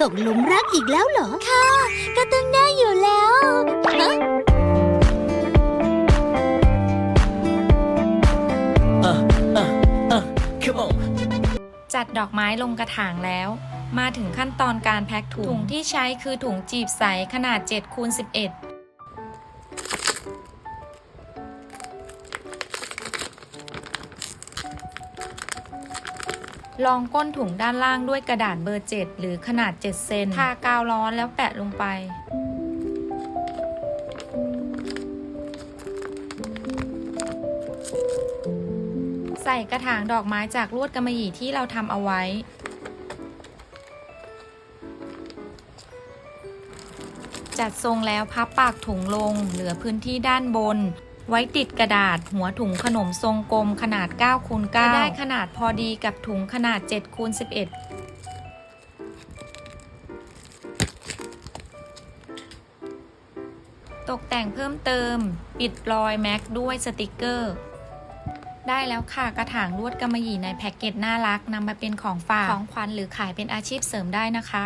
ตกหลุมรักอีกแล้วเหรอ ค่ะ ก็ต้องได้อยู่แล้วฮะ Come on จัดดอกไม้ลงกระถางแล้ว มาถึงขั้นตอนการแพ็คถุง ถุงที่ใช้คือถุงจีบใสขนาด7คูณ11 ลองก้นถุงด้านล่างด้วยกระดาษเบอร์ 7 หรือขนาด 7 เซน ทากาวร้อนแล้วแปะลงไป ใส่กระถางดอกไม้จากลวดกำมะหยี่ที่เราทำเอาไว้ จัดทรงแล้วพับปากถุงลง เหลือพื้นที่ด้านบน ไว้ติดกระดาษหัวถุงขนมทรงกลมขนาด9คูณ9จะได้ขนาดพอดีกับถุงขนาด7คูณ11ตกแต่งเพิ่มเติม ปิดรอยแม็กด้วยสติกเกอร์ ได้แล้วค่ะกระถางลวดกำมะหยี่ในแพ็กเกจน่ารักนำมาเป็นของฝากของขวัญหรือขายเป็นอาชีพเสริมได้นะคะ